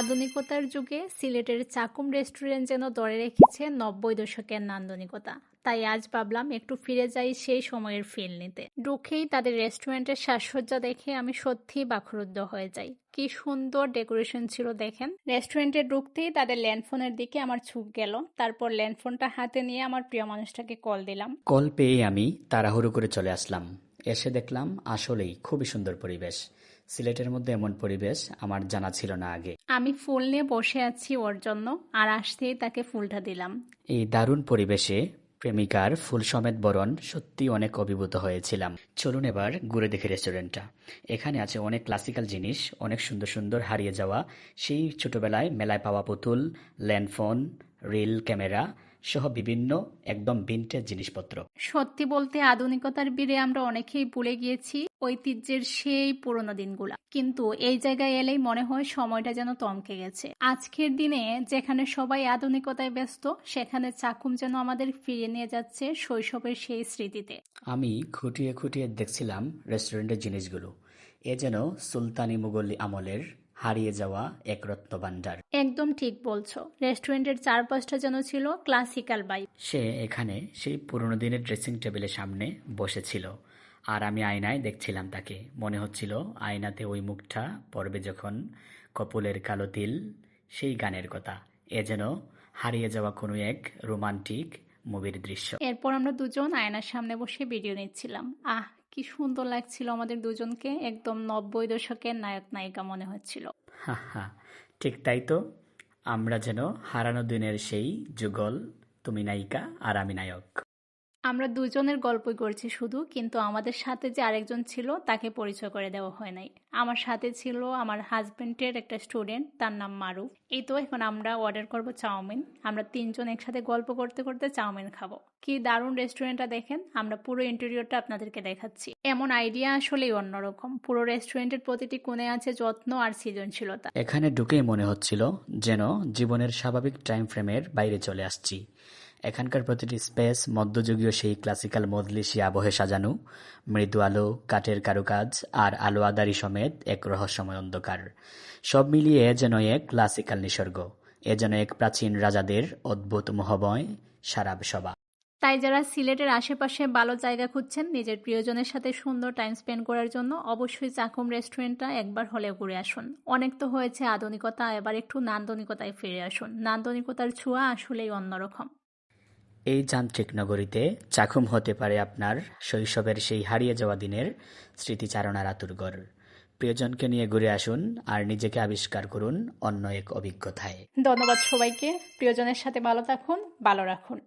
আধুনিকতার যুগে সিলেটের চাকুম রেস্টুরেন্ট যেন ধরে রেখেছে নব্বই দশকের নান্দনিকতা। তাই আজ ভাবলাম একটু ফিরে যাই সেই সময়ের ফিল নিতে। ঢুকেই তাদের রেস্টুরেন্টের সাজসজ্জা দেখে আমি সত্যিই বাখরুদ্ধ হয়ে যাই। কি সুন্দর ডেকোরেশন ছিল, দেখেন। রেস্টুরেন্টে ঢুকতেই তাদের ল্যান্ডফোনের দিকে আমার ছুক গেল। তারপর ল্যান্ডফোনটা হাতে নিয়ে আমার প্রিয় মানুষটাকে কল দিলাম। কল পেয়ে আমি তাড়াহুড়ো করে চলে আসলাম। এসে দেখলাম আসলেই খুবই সুন্দর পরিবেশ। সিলেটের মধ্যে এমন পরিবেশ আমার জানা ছিল না আগে। আমি ফুল নিয়ে বসে আছি ওর জন্য আর আসতেই তাকে ফুলটা দিলাম। এই দারুণ পরিবেশে প্রেমিকার ফুল সমেত বরণ সত্যি অনেক অভিভূত হয়েছিলাম। চলুন এবার ঘুরে দেখি রেস্টুরেন্টটা। এখানে আছে অনেক ক্লাসিক্যাল জিনিস অনেক সুন্দর সুন্দর হারিয়ে যাওয়া। সেই ছোটবেলায় মেলায় পাওয়া পুতুল ল্যান্ডফোন রিল ক্যামেরা সহ বিভিন্ন একদম ভিন্টেজ জিনিসপত্র। সত্যি বলতে আধুনিকতার বীরে আমরা অনেকেই ভুলে গিয়েছি ঐতিহ্যের সেই পুরোনো দিনগুলা। কিন্তু এই জায়গায় এলেই মনে হয় সময়টা যেন তমকে গেছে। আজকের দিনে যেখানে সবাই আধুনিকতায় ব্যস্ত সেখানে চাকুম যেন আমাদের ফিরিয়ে নিয়ে যাচ্ছে শৈশবের সেই স্মৃতিতে। আমি খুঁটিয়ে খুঁটিয়ে দেখছিলাম রেস্টুরেন্টের জিনিসগুলো। এ যেন সুলতানি মুঘল আমলের হারিয়ে যাওয়া এক রত্ন ভাণ্ডার একদম ঠিক বলছো। রেস্টুরেন্টের চারপাশটা যেন ছিল ক্লাসিক্যাল বাইক সে এখানে সেই পুরনো দিনের ড্রেসিং টেবিলের সামনে বসেছিল। আর আমি আয়নায় দেখছিলাম তাকে। মনে হচ্ছিল আয়নাতে ওই মুখটা পড়বে যখন কপলের কালো তিল সেই গানের কথা। এ যেন হারিয়ে যাওয়া কোনো এক রোমান্টিক মুভির দৃশ্য। এরপর আমরা দুজন আয়নার সামনে বসে ভিডিও নিচ্ছিলাম। আহ কি সুন্দর লাগছিল আমাদের দুজনকে। একদম নব্বই দশকের নায়ক নায়িকা মনে হচ্ছিল। ঠিক তাই তো। আমরা যেন হারানো দিনের সেই যুগল, তুমি নায়িকা আর আমি নায়ক। আমরা দুজনের গল্পই করছি শুধু, কিন্তু আমাদের সাথে যে আরেকজন ছিল, তাকে পরিচয় করে দেওয়া হয় নাই। আমার সাথে ছিল আমার হাজবেন্ডের একটা স্টুডেন্ট তার নাম মারু এই তো, এখন আমরা অর্ডার করব চাউমিন। আমরা তিনজন একসাথে গল্প করতে করতে চাউমিন খাব। কি দারুণ রেস্টুরেন্টটা দেখেন। আমরা পুরো ইন্টেরিয়রটা আপনাদেরকে দেখাচ্ছি। এমন আইডিয়া আসলেই অন্যরকম। পুরো রেস্টুরেন্টের প্রতিটি কোণে আছে যত্ন আর সৃজনশীলতা। এখানে ঢুকেই মনে হচ্ছিল যেন জীবনের স্বাভাবিক টাইম ফ্রেমের বাইরে চলে আসছি। এখানকার প্রতিটি স্পেস মধ্যযুগীয় সেই ক্লাসিক্যাল মজলিসি আবহে সাজানো। মৃদু আলো, কাঠের কারুকাজ আর আলো আদারি সমেত এক রহস্যময় অন্ধকার। সব মিলিয়ে যেন এক ক্লাসিক্যাল নিসর্গ। এ যেন এক প্রাচীন রাজাদের অদ্ভুত মোহময় সারাব সভা তাই যারা সিলেটের আশেপাশে ভালো জায়গা খুঁজছেন, নিজের প্রিয়জনের সাথে সুন্দর টাইম স্পেন্ড করার জন্য অবশ্যই চাকুম রেস্টুরেন্টটা একবার হলেও ঘুরে আসুন। অনেক তো হয়েছে, আধুনিকতা, এবার একটু নান্দনিকতায় ফিরে আসুন। নান্দনিকতার ছোঁয়া আসলেই অন্যরকম। এই যান্ত্রিক নগরীতে চাকুম হতে পারে আপনার শৈশবের সেই হারিয়ে যাওয়া দিনের স্মৃতিচারণার আতুরগড় প্রিয়জনকে নিয়ে ঘুরে আসুন আর নিজেকে আবিষ্কার করুন অন্য এক অভিজ্ঞতায়। ধন্যবাদ সবাইকে। প্রিয়জনের সাথে ভালো থাকুন, ভালো রাখুন।